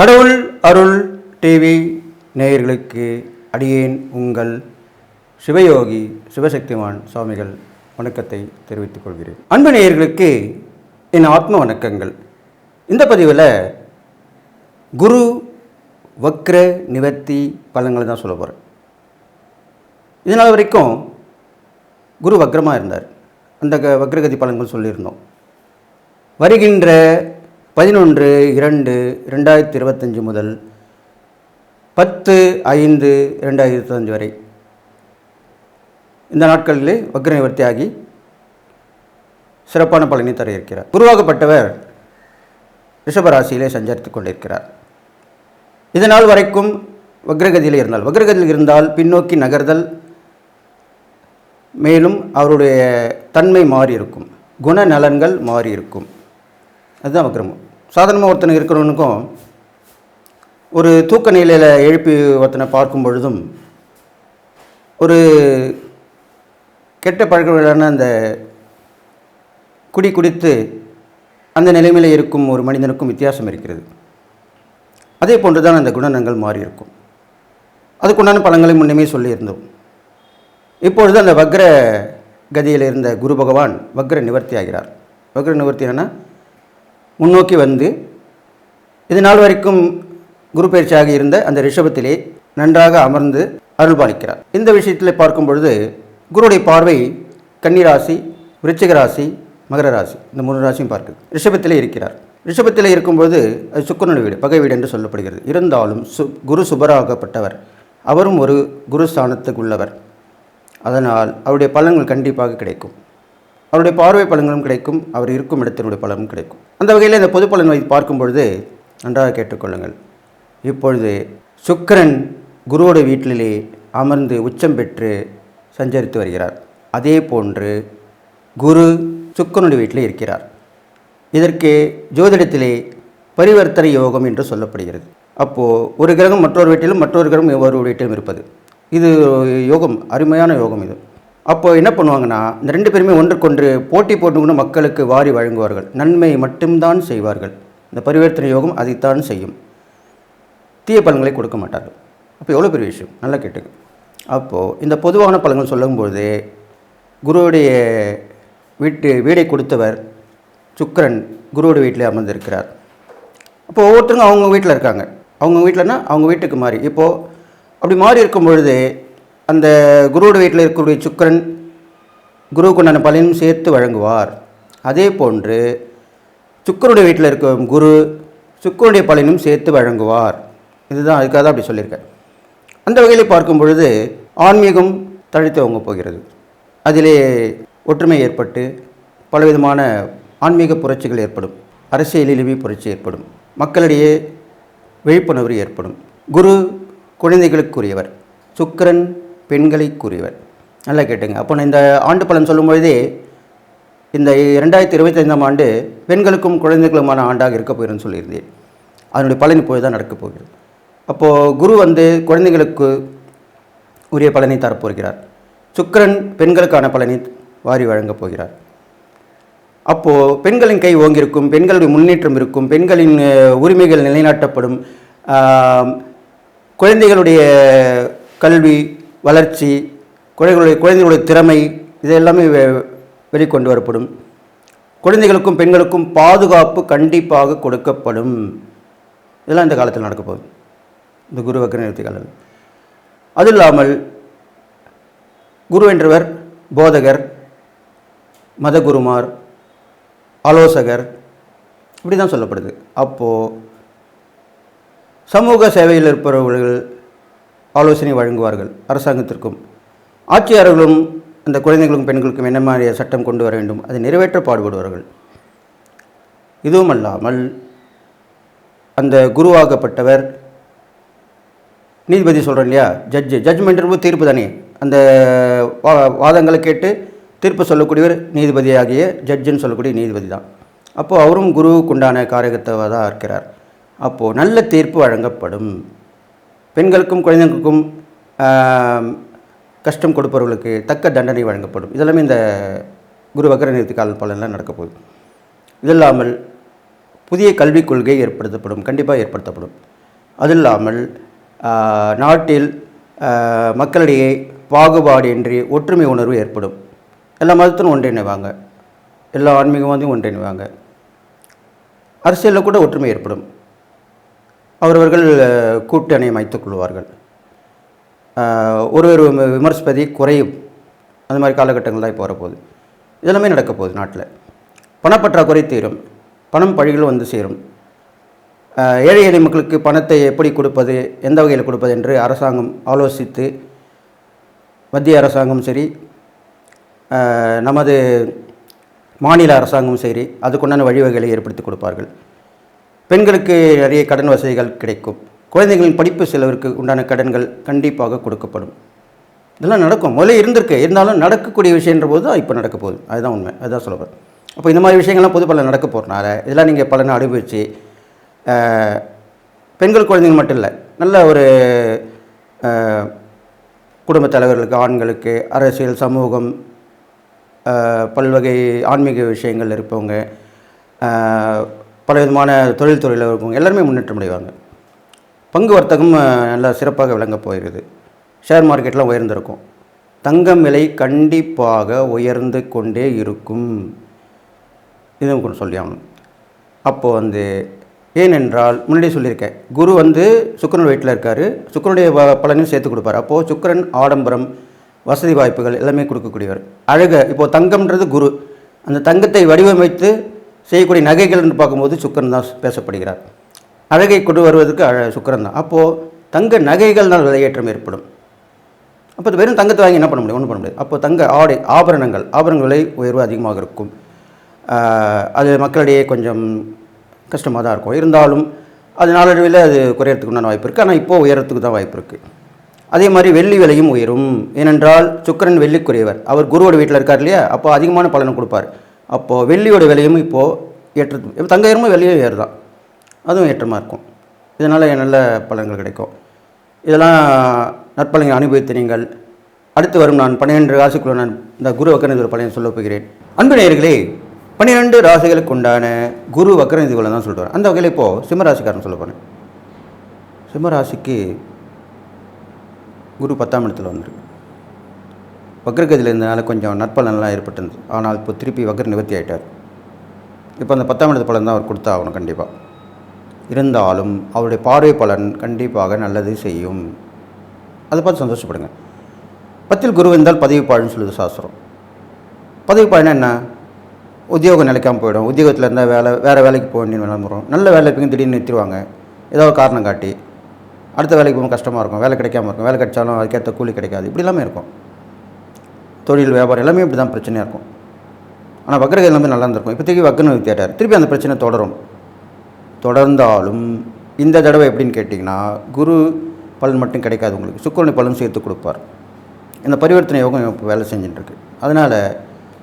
கடவுள் அருள் டிவி நேயர்களுக்கு அடியேன் உங்கள் சிவயோகி சிவசக்திமான் சுவாமிகள் வணக்கத்தை தெரிவித்துக் கொள்கிறேன். அன்பு நேயர்களுக்கு என் ஆத்ம வணக்கங்கள். இந்த பதிவில் குரு வக்ர நிவர்த்தி பலன்களை தான் சொல்ல போகிறேன் இதனால் வரைக்கும் குரு வக்ரமாக இருந்தார். அந்த க- வக்ரகதி பலன்கள் சொல்லியிருந்தோம். வருகின்ற பதினொன்று இரண்டு ரெண்டாயிரத்தி இருபத்தஞ்சி முதல் பத்து ஐந்து ரெண்டாயிரத்தி இருபத்தஞ்சு வரை. இந்த நாட்களிலே வக்ர சிறப்பான பலனை தர இருக்கிறார் குருவாகப்பட்டவர் ரிஷபராசியிலே சஞ்சரித்து கொண்டிருக்கிறார். இதனால் வரைக்கும் வக்ரகதியில் இருந்தால் வக்ரகதியில் இருந்தால் பின்னோக்கி நகர்தல் மேலும் அவருடைய தன்மை மாறி இருக்கும் குணநலன்கள் மாறி இருக்கும் அதுதான் வக்ரமம் சாதாரணமாக ஒருத்தனை இருக்கிறவனுக்கும் ஒரு தூக்க நிலையில் எழுப்பி ஒருத்தனை பார்க்கும் பொழுதும் ஒரு கெட்ட பழக்கங்களான அந்த குடி குடித்து அந்த நிலைமையில் இருக்கும் ஒரு மனிதனுக்கும் வித்தியாசம் இருக்கிறது. அதே போன்று தான் அந்த குணநங்கள் மாறி இருக்கும் அதுக்குண்டான பலன்களை முன்னமே சொல்லியிருந்தோம். இப்பொழுது அந்த வக்ர கதியில் இருந்த குரு பகவான் வக்ர நிவர்த்தி ஆகிறார் வக்ர நிவர்த்தி என்னன்னா முன்னோக்கி வந்து இது நாள் வரைக்கும் குரு பயிற்சியாக இருந்த அந்த ரிஷபத்திலே நன்றாக அமர்ந்து அருள்பாலிக்கிறார். இந்த விஷயத்தில் பார்க்கும் பொழுது குருடைய பார்வை கன்னிராசி விருச்சிக ராசி மகர ராசி இந்த மூணு ராசியும் பார்க்குது. ரிஷபத்திலே இருக்கிறார். ரிஷபத்தில் இருக்கும்போது அது சுக்கரனுடைய வீடு பகை வீடு என்று சொல்லப்படுகிறது. இருந்தாலும் சு குரு சுபராகப்பட்டவர். அவரும் ஒரு குரு ஸ்தானத்துக்கு உள்ளவர் அதனால் அவருடைய பலன்கள் கண்டிப்பாக கிடைக்கும். அவருடைய பார்வை பலன்களும் கிடைக்கும் அவர் இருக்கும் இடத்தினுடைய பலனும் கிடைக்கும். அந்த வகையில் இந்த பொது பலன் வைத்து பார்க்கும் பொழுது நன்றாக கேட்டுக்கொள்ளுங்கள். இப்பொழுது சுக்கரன் குருவோட வீட்டிலே அமர்ந்து உச்சம் பெற்று சஞ்சரித்து வருகிறார். அதே போன்று குரு சுக்கிரனுடைய வீட்டிலே இருக்கிறார். இதற்கு ஜோதிடத்திலே பரிவர்த்தனை யோகம் என்று சொல்லப்படுகிறது. அப்போது ஒரு கிரகம் மற்றொரு வீட்டிலும் மற்றொரு கிரகம் ஒரு வீட்டிலும் இருப்பது. இது யோகம் அருமையான யோகம் இது. அப்போ என்ன பண்ணுவாங்கன்னா இந்த ரெண்டு பேருமே ஒன்றுக்கொன்று போட்டி போட்டுக்கொண்டு மக்களுக்கு வாரி வழங்குவார்கள். நன்மை மட்டும்தான் செய்வார்கள். இந்த பரிவர்த்தனை யோகம் அதைத்தான் செய்யும். தீய பலன்களை கொடுக்க மாட்டார்கள். அப்போ எவ்வளோ பெரிய விஷயம்? நல்லா கேட்டுங்க அப்போது இந்த பொதுவான பலன்கள் சொல்லும்போது குருவுடைய வீட்டு வீடை கொடுத்தவர் சுக்கரன் குருவோட வீட்டில் அமர்ந்திருக்கிறார். அப்போ ஒவ்வொருத்தருங்க அவங்க வீட்டில் இருக்காங்க. அவங்க வீட்டிலனா அவங்க வீட்டுக்கு மாறி. இப்போது அப்படி மாறி இருக்கும் பொழுது அந்த குருவோட வீட்டில் இருக்கக்கூடிய சுக்கிரன் குருவுக்குண்டான பலனும் சேர்த்து வழங்குவார். அதே போன்று சுக்கருடைய வீட்டில் இருக்கும் குரு சுக்கருடைய பலனும் சேர்த்து வழங்குவார். இதுதான் அதுக்காக தான் அப்படி சொல்லியிருக்கேன் அந்த வகையில் பார்க்கும் பொழுது ஆன்மீகம் தழைத்துவங்க போகிறது. அதிலே ஒற்றுமை ஏற்பட்டு பலவிதமான ஆன்மீக புரட்சிகள் ஏற்படும். அரசியலிலுமே புரட்சி ஏற்படும். மக்களிடையே விழிப்புணர்வு ஏற்படும். குரு குழந்தைகளுக்குரியவர். சுக்கிரன் பெண்களை கூறியவர். நல்லா கேட்டுங்க. அப்போ நான் இந்த ஆண்டு பலன் சொல்லும்பொழுதே இந்த இரண்டாயிரத்தி இருபத்தைந்தாம் ஆண்டு பெண்களுக்கும் குழந்தைகளுமான ஆண்டாக இருக்க போகிறேன்னு சொல்லியிருந்தேன். அதனுடைய பலன் இப்போது தான் நடக்கப் போகிறது. அப்போது குரு வந்து குழந்தைகளுக்கு உரிய பலனை தரப்போகிறார் சுக்கரன் பெண்களுக்கான பலனை வாரி வழங்கப் போகிறார். அப்போது பெண்களின் கை ஓங்கியிருக்கும் பெண்களுடைய முன்னேற்றம் இருக்கும் பெண்களின் உரிமைகள் நிலைநாட்டப்படும் குழந்தைகளுடைய கல்வி வளர்ச்சி குழந்தைகளுடைய குழந்தைகளுடைய திறமை இது எல்லாமே வெ- வெளிக்கொண்டு வரப்படும். குழந்தைகளுக்கும் பெண்களுக்கும் பாதுகாப்பு கண்டிப்பாக கொடுக்கப்படும். இதெல்லாம் இந்த காலத்தில் நடக்க போகுது. இந்த குரு வக்ர நிறுத்தி காலம் அது இல்லாமல் குரு என்றவர் போதகர் மதகுருமார் ஆலோசகர் இப்படி தான் சொல்லப்படுது. அப்போது சமூக சேவையில் இருப்பவர்கள் ஆலோசனை வழங்குவார்கள் அரசாங்கத்திற்கும். ஆட்சியாளர்களும் அந்த குழந்தைகளுக்கும் பெண்களுக்கும் என்ன மாதிரி சட்டம் கொண்டு வர வேண்டும்? அதை நிறைவேற்ற பாடுபடுவார்கள். இதுவுமல்லாமல் அந்த குருவாகப்பட்டவர் நீதிபதி சொல்கிறேன் இல்லையா? ஜட்ஜு ஜட்ஜ்மெண்ட் தீர்ப்பு தானே. அந்த வா- வாதங்களை கேட்டு தீர்ப்பு சொல்லக்கூடியவர் நீதிபதியாகிய ஜட்ஜுன்னு சொல்லக்கூடிய நீதிபதி தான். அப்போது அவரும் குருவுக்கு உண்டான தான் இருக்கிறார். அப்போது நல்ல தீர்ப்பு வழங்கப்படும். பெண்களுக்கும் குழந்தைகளுக்கும் கஷ்டம் கொடுப்பவர்களுக்கு தக்க தண்டனை வழங்கப்படும். இதெல்லாமே இந்த குரு வக்கர நிறுத்தி கால பலன்லாம் நடக்கப்போகுது இது இல்லாமல் புதிய கல்விக் கொள்கை ஏற்படுத்தப்படும் கண்டிப்பாக ஏற்படுத்தப்படும். அது இல்லாமல் நாட்டில் மக்களிடையே பாகுபாடு இன்றி ஒற்றுமை உணர்வு ஏற்படும். எல்லா மதத்திலும் ஒன்றிணைவாங்க. எல்லா ஆன்மீகவாதியும் ஒன்றிணைவாங்க. அரசியலில் கூட ஒற்றுமை ஏற்படும். அவரவர்கள் கூட்டணி அமைத்துக் கொள்வார்கள். ஒருவர் விம- விமர்சிப்பதை குறையும். அந்த மாதிரி காலகட்டங்கள் தான் இப்போ வரப்போகுது. இதெல்லாமே நடக்க போகுது நாட்டில். பணப்பற்றாக்குறை தீரும். பணம் பழிகள் வந்து சேரும். ஏழை எளிய மக்களுக்கு பணத்தை எப்படி கொடுப்பது எந்த வகையில் கொடுப்பது என்று அரசாங்கம் ஆலோசித்து மத்திய அரசாங்கம் சரி நமது மாநில அரசாங்கமும் சரி அதுக்குண்டான வழிவகைகளை ஏற்படுத்தி கொடுப்பார்கள். பெண்களுக்கு நிறைய கடன் வசதிகள் கிடைக்கும். குழந்தைகளின் படிப்பு செலவிற்கு உண்டான கடன்கள் கண்டிப்பாக கொடுக்கப்படும். இதெல்லாம் நடக்கும். முதல்ல இருந்திருக்கு. இருந்தாலும் நடக்கக்கூடிய விஷயன்ற போது தான் இப்போ நடக்க போகுது. அதுதான் உண்மை. அதுதான் சொல்லுவேன் அப்போ இந்த மாதிரி விஷயங்கள்லாம் பொது பலன் நடக்க போகிறனால இதெல்லாம் நீங்கள் பலனை அனுபவித்து பெண்கள் குழந்தைங்க மட்டும் இல்லை நல்ல ஒரு ஆஹ், குடும்பத் தலைவர்களுக்கு ஆண்களுக்கு அரசியல் சமூகம் பல்வகை ஆன்மீக விஷயங்கள் இருப்பவங்க பல விதமான தொழில் துறையில் எல்லாருமே முன்னேற்றம் அடைவாங்க. பங்கு வர்த்தகம் நல்லா சிறப்பாக விளங்க போகிறது. ஷேர் மார்க்கெட்லாம் உயர்ந்திருக்கும். தங்கம் விலை கண்டிப்பாக உயர்ந்து கொண்டே இருக்கும். இதுவும் கொஞ்சம் சொல்லியாகணும். அப்போது வந்து ஏனென்றால் முன்னாடியே சொல்லியிருக்கேன். குரு வந்து சுக்கரன் வீட்டில் இருக்கார். சுக்கிரனுடைய ப- பலனையும் சேர்த்து கொடுப்பார். அப்போது சுக்கிரன் ஆடம்பரம் வசதி வாய்ப்புகள் எல்லாமே கொடுக்கக்கூடியவர். அழக இப்போது தங்கம்ன்றது குரு. அந்த தங்கத்தை வடிவமைத்து செய்யக்கூடிய நகைகள்னு பார்க்கும்போது சுக்கரன் தான் பேசப்படுகிறார். அழகை கொண்டு வருவதற்கு அழ சுக்கரன் தான். அப்போது தங்க நகைகள்னால் விலையேற்றம் ஏற்படும். அப்போ வெறும் தங்கத்தை வாங்கி என்ன பண்ண முடியும்? ஒன்றும் பண்ண முடியாது. அப்போ தங்க ஆடை ஆபரணங்கள் ஆபரணங்கள் விலை உயர்வு அதிகமாக இருக்கும். அது மக்களிடையே கொஞ்சம் கஷ்டமாக தான் இருக்கும். இருந்தாலும் அது நாளடைவில் அது குறையறதுக்கு உண்டான வாய்ப்பு இருக்குது ஆனால் இப்போது உயரத்துக்கு தான் வாய்ப்பு இருக்குது அதே மாதிரி வெள்ளி விலையும் உயரும். ஏனென்றால் சுக்கரன் வெள்ளிக்குரியவர். அவர் குருவோட வீட்டில் இருக்கார் இல்லையா? அப்போ அதிகமான பலனை கொடுப்பார். அப்போது வெள்ளியோட விலையும் இப்போது ஏற்றது இப்போ தங்க ஏறுமோ வெள்ளியும் ஏறுதான். அதுவும் ஏற்றமாக இருக்கும். இதனால் நல்ல பலன்கள் கிடைக்கும். இதெல்லாம் நற்பலனை அனுபவித்து நீங்கள் அடுத்து வரும் நான் பன்னிரெண்டு ராசிக்குள்ள நான் இந்த குரு வக்கரநிதி பலனை சொல்லப் போகிறேன். அன்பு நேயர்களே பன்னிரெண்டு ராசிகளுக்கு உண்டான குரு வக்கரநிதி பலன் தான் சொல்லிட்டு வரேன் அந்த வகையில் இப்போது சிம்மராசிக்காரன் சொல்ல போகிறேன் சிம்மராசிக்கு குரு பத்தாம் இடத்துல வந்திருக்கு. வக்ரகதியில் இருந்தனால கொஞ்சம் நற்பலன்லாம் ஏற்பட்டிருந்தது. ஆனால் இப்போ திருப்பி வக்ர நிவர்த்தி ஆயிட்டார். இப்போ அந்த பத்தாம் இடத்து பலன் தான் அவர் கொடுத்தா ஆகணும் கண்டிப்பாக இருந்தாலும் அவருடைய பார்வை பலன் கண்டிப்பாக நல்லது செய்யும். அதை பார்த்து சந்தோஷப்படுங்க. பத்தில் குரு இருந்தால் பதவி பாழ்னு சொல்லுது சாஸ்திரம். பதவி பாழ்னா என்ன? உத்தியோகம் நிலைக்காமல் போயிடும். உத்தியோகத்தில் இருந்தால் வேலை வேறு வேலைக்கு போக வேண்டிய நிலைமை நல்ல வேலை இருப்பீங்க திடீர்னு நிறுத்திடுவாங்க. ஏதோ காரணம் காட்டி அடுத்த வேலைக்கு போக கஷ்டமாக இருக்கும். வேலை கிடைக்காம இருக்கும். வேலை கிடைச்சாலும் அதுக்கேற்ற கூலி கிடைக்காது. இப்படி எல்லாமே இருக்கும். தொழில் வியாபாரம் எல்லாமே இப்படி தான் பிரச்சனையாக இருக்கும். ஆனால் வக்ரக எல்லாமே நல்லா இருந்திருக்கும். இப்போதைக்கு வக்ரன் வித்தியாட்டார் திருப்பி அந்த பிரச்சனை தொடரும். தொடர்ந்தாலும் இந்த தடவை எப்படின்னு கேட்டிங்கன்னா குரு பலன் மட்டும் கிடைக்காது உங்களுக்கு. சுக்கரனை பலன் சேர்த்து கொடுப்பார். இந்த பரிவர்த்தனை யோகம் இப்போ வேலை செஞ்சுட்டுருக்கு. அதனால்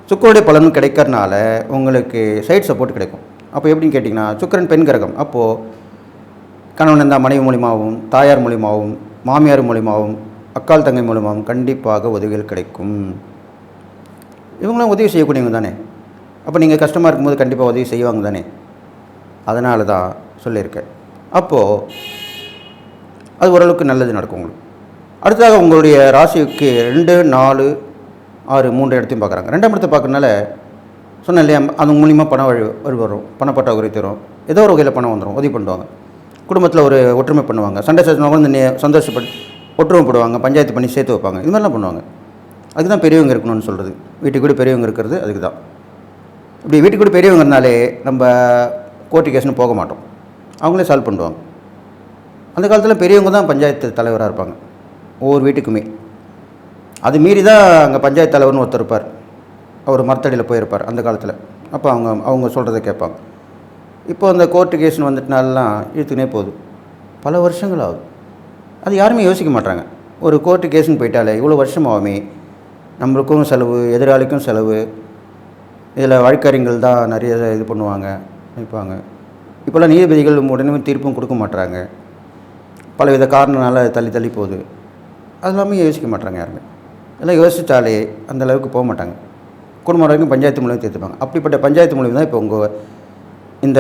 சுக்கரனுடைய பலனும் கிடைக்கிறனால உங்களுக்கு சைட் சப்போர்ட் கிடைக்கும். அப்போ எப்படின்னு கேட்டிங்கன்னா சுக்கரன் பெண் கிரகம். அப்போது கணவன் இருந்தால் மனைவி மூலியமாகவும் தாயார் மூலியமாகவும் மாமியார் மூலியமாகவும் அக்கால் தங்கை மூலியமாகவும் கண்டிப்பாக உதவிகள் கிடைக்கும். இவங்களாம் உதவி செய்யக்கூடியவங்க தானே. அப்போ நீங்கள் கஷ்டமாக இருக்கும்போது கண்டிப்பாக உதவி செய்வாங்க தானே. அதனால தான் சொல்லியிருக்கேன். அப்போது அது ஓரளவுக்கு நல்லது நடக்கும் உங்களுக்கு. அடுத்ததாக உங்களுடைய ராசிக்கு ரெண்டு நாலு ஆறு மூன்று இடத்தையும் பார்க்குறாங்க. ரெண்டாம் இடத்தை பார்க்கறனால சொன்னேன் இல்லையா அது மூலிமா பணம் வழி வழி வரும். பணப்பற்றாக்குறை தரும். ஏதோ ஒரு வகையில் பணம் வந்துடும் உதவி பண்ணுவாங்க. குடும்பத்தில் ஒரு ஒற்றுமை பண்ணுவாங்க. சண்டை சச்சனவங்க வந்து நே- சந்தோஷப்பட்டு ஒற்றுமைப்படுவாங்க பஞ்சாயத்து பண்ணி சேர்த்து வைப்பாங்க. இது மாதிரிலாம் பண்ணுவாங்க. அதுக்கு தான் பெரியவங்க இருக்கணும்னு சொல்கிறது வீட்டுக்கு கூட பெரியவங்க இருக்கிறது அதுக்கு தான் இப்படி வீட்டுக்கு கூட பெரியவங்க இருந்தாலே நம்ம கோர்ட்டு கேஸ்னு போக மாட்டோம். அவங்களே சால்வ் பண்ணுவாங்க. அந்த காலத்தில் பெரியவங்க தான் பஞ்சாயத்து தலைவராக இருப்பாங்க. ஒவ்வொரு வீட்டுக்குமே. அது மீறி தான் அங்கே பஞ்சாயத்து தலைவர்னு ஒருத்தர் இருப்பார். அவர் மரத்தடியில் போயிருப்பார் அந்த காலத்தில். அப்போ அவங்க அவங்க சொல்கிறத கேட்பாங்க. இப்போ அந்த கோர்ட்டு கேஸ்னு வந்துட்டனாலாம் இழுத்துக்கினே போகுது. பல வருஷங்கள் ஆகுது. அது யாருமே யோசிக்க மாட்டாங்க ஒரு கோர்ட்டு கேஸ்னு போயிட்டாலே இவ்வளோ வருஷம் ஆகுமே நம்மளுக்கும் செலவு எதிராளிக்கும் செலவு. இதில் வழக்கறிஞர்கள் தான் நிறைய இது பண்ணுவாங்க நினைப்பாங்க இப்போல்லாம் நீதிபதிகள் உடனே தீர்ப்பும் கொடுக்க மாட்டுறாங்க பலவித காரணனால தள்ளி தள்ளி போகுது. அது எல்லாமே யோசிக்க மாட்டாங்க யாருமே. எல்லாம் யோசித்தாலே அந்த அளவுக்கு போக மாட்டாங்க. குடும்ப வரைக்கும் பஞ்சாயத்து மூலியம் தீர்த்துப்பாங்க. அப்படிப்பட்ட பஞ்சாயத்து மூலியம் தான் இப்போ உங்கள் இந்த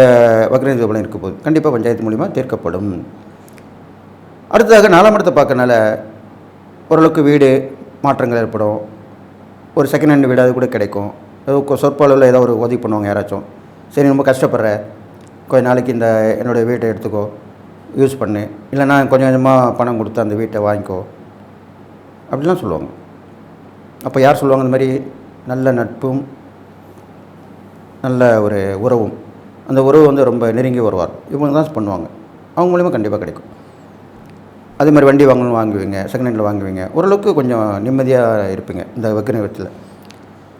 வக்ரநிதி பலம் இருக்க போகுது. கண்டிப்பாக பஞ்சாயத்து மூலிமா தீர்க்கப்படும். அடுத்ததாக நாலாம் இடத்தை பார்க்கறனால ஓரளவுக்கு வீடு மாற்றங்கள் ஏற்படும். ஒரு செகண்ட் ஹேண்ட் வீடாவது அது கூட கிடைக்கும். ஏதோ கொ- ஏதோ ஒரு உதவி பண்ணுவாங்க யாராச்சும். சரி ரொம்ப கஷ்டப்படுற. கொஞ்ச நாளைக்கு இந்த என்னுடைய வீட்டை எடுத்துக்கோ. யூஸ் பண்ணு. இல்லைன்னா கொஞ்சம் கொஞ்சமாக பணம் கொடுத்து அந்த வீட்டை வாங்கிக்கோ. அப்படிலாம் சொல்லுவாங்க. அப்போ யார் சொல்லுவாங்க இந்த மாதிரி? நல்ல நட்பும் நல்ல ஒரு உறவும். அந்த உறவு வந்து ரொம்ப நெருங்கி வருவார். இவங்க தான் பண்ணுவாங்க. அவங்க மூலிமா கண்டிப்பாக கிடைக்கும். அதே மாதிரி வண்டி வாங்கணும் வாங்குவீங்க செகண்ட் ஹேண்டில் வாங்குவீங்க. ஓரளவுக்கு கொஞ்சம் நிம்மதியாக இருப்பீங்க இந்த வக்கு நிறுவத்தில்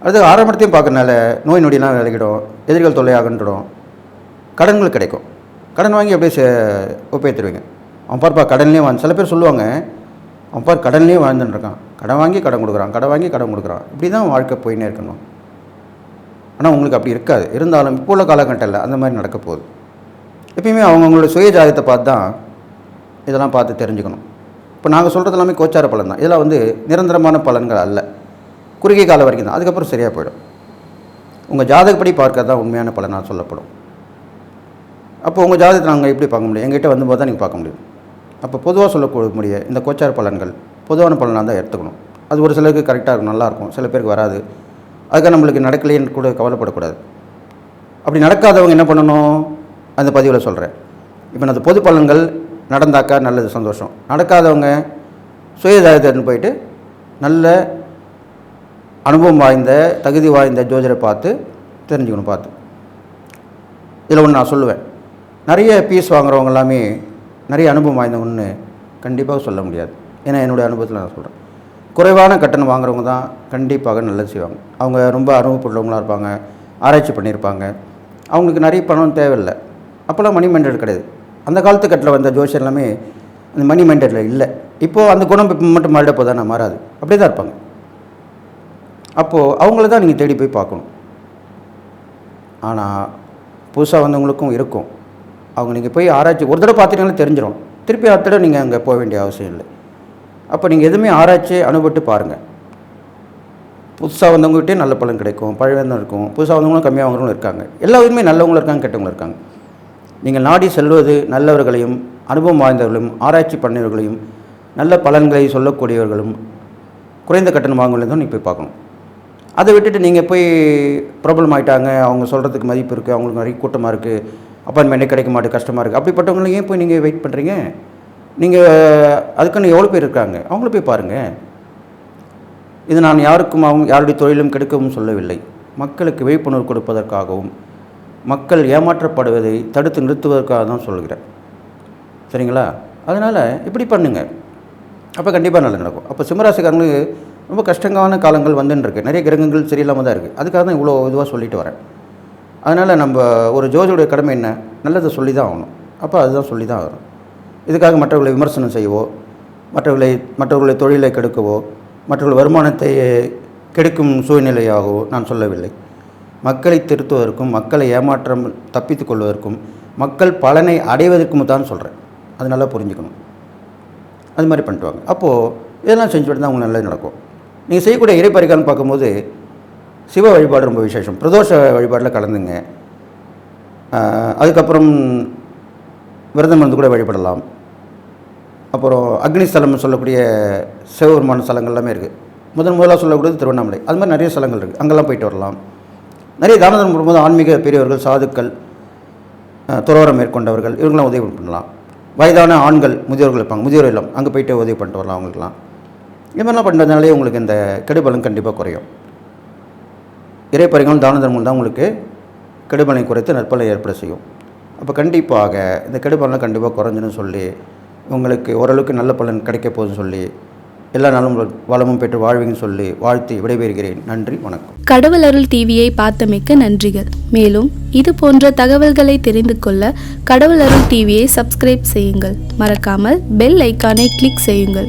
அடுத்து ஆரம்பத்தையும் பார்க்கறனால நோய் நொடியெலாம் விலகிடும் எதிர்கள் தொல்லையாகன்றுடும் கடன்கள் கிடைக்கும். கடன் வாங்கி அப்படியே சே ஒப்பேத்துருவீங்க அவன் பார்ப்பா கடன்லேயே வாங்க. சில பேர் சொல்லுவாங்க அவன் பார் கடன்லேயே வாழ்ந்துட்டுருக்கான் கடன் வாங்கி கடன் கொடுக்குறான் கடன் வாங்கி கடன் கொடுக்குறான். இப்படி தான் வாழ்க்கை போயினே இருக்கணும். ஆனால் உங்களுக்கு அப்படி இருக்காது. இருந்தாலும் இப்போ உள்ள காலகட்டத்தில் அந்த மாதிரி நடக்க போகுது. எப்பயுமே அவங்கவுங்களோட சுய ஜாதகத்தை பார்த்து தான் இதெல்லாம் பார்த்து தெரிஞ்சுக்கணும். இப்போ நாங்கள் சொல்கிறது எல்லாமே கோச்சார பலன் தான். இதெல்லாம் வந்து நிரந்தரமான பலன்கள் அல்ல. குறுகிய காலம் வரைக்கும் தான். அதுக்கப்புறம் சரியாக போயிடும். உங்கள் ஜாதகப்படி பார்க்கறது தான் உண்மையான பலனாக சொல்லப்படும். அப்போ உங்கள் ஜாதகத்தை நாங்கள் எப்படி பார்க்க முடியும்? எங்கிட்ட வந்து தான் நீங்கள் பார்க்க முடியும். அப்போ பொதுவாக சொல்லக்கூடிய இந்த கோச்சார பலன்கள் பொதுவான பலனாக தான் எடுத்துக்கணும். அது ஒரு சிலருக்கு கரெக்டாக இருக்கும் நல்லாயிருக்கும் சில பேருக்கு வராது. அதுக்காக நம்மளுக்கு நடக்கலைன்னு கூட கவலைப்படக்கூடாது. அப்படி நடக்காதவங்க என்ன பண்ணணும்? அந்த பதிவில் சொல்கிறேன் இப்போ நான் பொது பலன்கள் நடந்தாக்கா நல்லது சந்தோஷம். நடக்காதவங்க சுயதாயத்தின்னு போயிட்டு நல்ல அனுபவம் வாய்ந்த தகுதி வாய்ந்த ஜோதிடரை பார்த்து தெரிஞ்சுக்கணும் பார்த்து. இதில் ஒன்று நான் சொல்லுவேன். நிறைய பீஸ் வாங்குறவங்க எல்லாமே நிறைய அனுபவம் வாய்ந்தவங்கன்னு கண்டிப்பாக சொல்ல முடியாது. ஏன்னா என்னுடைய அனுபவத்தில் நான் சொல்கிறேன் குறைவான கட்டணம் வாங்குறவங்க தான் கண்டிப்பாக நல்லது செய்வாங்க. அவங்க ரொம்ப அனுபவப்பட்டவங்களாக இருப்பாங்க ஆராய்ச்சி பண்ணியிருப்பாங்க. அவங்களுக்கு நிறைய பணம் தேவையில்லை. அப்போல்லாம் மணி மைண்டட் கிடையாது. அந்த காலத்து கட்டில் வந்த ஜோசியர் எல்லாமே அந்த மணி மைண்டடில் இல்லை. இப்போது அந்த குணம் இப்போ மட்டும் மாறிட போதானே மாறாது. அப்படியே தான் இருப்பாங்க. அப்போது அவங்கள தான் நீங்கள் தேடி போய் பார்க்கணும். ஆனால் புதுசாக வந்தவங்களுக்கும் இருக்கும். அவங்க நீங்கள் போய் ஆராய்ச்சி ஒரு தடவை பார்த்துட்டீங்கன்னா தெரிஞ்சிடும் திருப்பி அடுத்த தடவை நீங்கள் அங்கே போக வேண்டிய அவசியம் இல்லை. அப்போ நீங்கள் எதுவுமே ஆராய்ச்சி அனுபவிட்டு பாருங்கள் புதுசாக வந்தவங்ககிட்டே நல்ல பலன் கிடைக்கும் பழைய இருக்கும். புதுசாக வந்தவங்களும் கம்மியாக வாங்குறவங்களும் இருக்காங்க. எல்லா விதமே நல்லவங்களும் இருக்காங்க கெட்டவங்களும் இருக்காங்க. நீங்கள் நாடி செல்வது நல்லவர்களையும் அனுபவம் வாய்ந்தவர்களையும் ஆராய்ச்சி பண்ணவர்களையும் நல்ல பலன்களை சொல்லக்கூடியவர்களும் குறைந்த கட்டணம் வாங்குவதையும் தான் நீங்கள் போய் பார்க்கணும். அதை விட்டுட்டு நீங்கள் போய் ப்ராப்ளம் ஆகிட்டாங்க அவங்க சொல்கிறதுக்கு மதிப்பு இருக்குது அவங்களுக்கு நிறைய கூட்டமாக இருக்குது அப்பாயின்மெண்ட்டே கிடைக்க மாட்டேது கஷ்டமாக இருக்குது அப்படிப்பட்டவங்களை ஏன் போய் நீங்கள் வெயிட் பண்ணுறீங்க நீங்கள் அதுக்குன்னு எவ்வளோ பேர் இருக்காங்க? அவங்கள போய் பாருங்கள் இது நான் யாருக்கும் அவங்க யாருடைய தொழிலும் கெடுக்கவும் சொல்லவில்லை. மக்களுக்கு விழிப்புணர்வு கொடுப்பதற்காகவும் மக்கள் ஏமாற்றப்படுவதை தடுத்து நிறுத்துவதற்காக தான் சொல்கிறேன் சரிங்களா? அதனால் இப்படி பண்ணுங்கள் அப்போ கண்டிப்பாக நல்லது நடக்கும். அப்போ சிம்மராசிக்காரங்களுக்கு ரொம்ப கஷ்டமான காலங்கள் வந்துன்னு நிறைய கிரகங்கள் சரியில்லாமல் தான் இருக்குது அதுக்காக தான் இவ்வளோ இதுவாக சொல்லிட்டு வரேன். அதனால் நம்ம ஒரு ஜோதியுடைய கடமை என்ன? நல்லதை சொல்லி தான் ஆகணும். அப்போ அதுதான் சொல்லி தான் ஆகணும். இதுக்காக மற்றவர்களை விமர்சனம் செய்யவோ மற்றவர்களை மற்றவர்களை தொழிலை கெடுக்கவோ மற்றவர்கள் வருமானத்தை கெடுக்கும் சூழ்நிலையாகவோ நான் சொல்லவில்லை. மக்களை திருத்துவதற்கும் மக்களை ஏமாற்றம் தப்பித்து கொள்வதற்கும் மக்கள் பலனை அடைவதற்கும் தான் சொல்கிறேன் அது நல்லா புரிஞ்சுக்கணும். அது மாதிரி பண்ணிட்டு வாங்க அப்போது இதெல்லாம் செஞ்சுட்டு தான் உங்களுக்கு நல்லது நடக்கும். நீங்கள் செய்யக்கூடிய இறைப்பறிக்கான்னு பார்க்கும்போது சிவ வழிபாடு ரொம்ப விசேஷம். பிரதோஷ வழிபாட்டில் கலந்துங்க. அதுக்கப்புறம் விரதம் இருந்து கூட வழிபடலாம். அப்புறம் அக்னிஸ்தலம் சொல்லக்கூடிய சிவபெருமான ஸ்தலங்கள் எல்லாமே இருக்குது முதன் முதலாக சொல்லக்கூடியது திருவண்ணாமலை. அது மாதிரி நிறைய ஸ்தலங்கள் இருக்குது அங்கெல்லாம் போயிட்டு வரலாம். நிறைய தான தர்மம் கொடுக்கும்போது ஆன்மீக பெரியவர்கள் சாதுக்கள் துறவரம் மேற்கொண்டவர்கள் இவங்களாம் உதவி பண்ணலாம். வயதான ஆண்கள் முதியோர்கள் இருப்பாங்க. முதியோர் இல்லம். அங்கே போயிட்டு உதவி பண்ணிட்டு வரலாம் அவங்களுக்குலாம் இது மாதிரிலாம் பண்ணுறதுனாலே உங்களுக்கு இந்த கெடுபலம் கண்டிப்பாக குறையும். இறைப்பறைகளும் தான தர்மம் தான் உங்களுக்கு கெடுபலனை குறைத்து நற்பலை ஏற்பட செய்யும். அப்போ கண்டிப்பாக இந்த கெடுபலனை கண்டிப்பாக குறைஞ்சுன்னு சொல்லி உங்களுக்கு ஓரளவுக்கு நல்ல பலன் கிடைக்க போகுதுன்னு சொல்லி எல்லா நாளும் வளமும் பெற்று வாழ்வீங்கன்னு சொல்லி வாழ்த்து விடைபெறுகிறேன். நன்றி வணக்கம். கடவுள் அருள் டிவியை பார்த்தமைக்க நன்றிகள். மேலும் இது போன்ற தகவல்களை தெரிந்து கொள்ள கடவுள் அருள் டிவியை சப்ஸ்கிரைப் செய்யுங்கள். மறக்காமல் பெல் ஐக்கானை கிளிக் செய்யுங்கள்.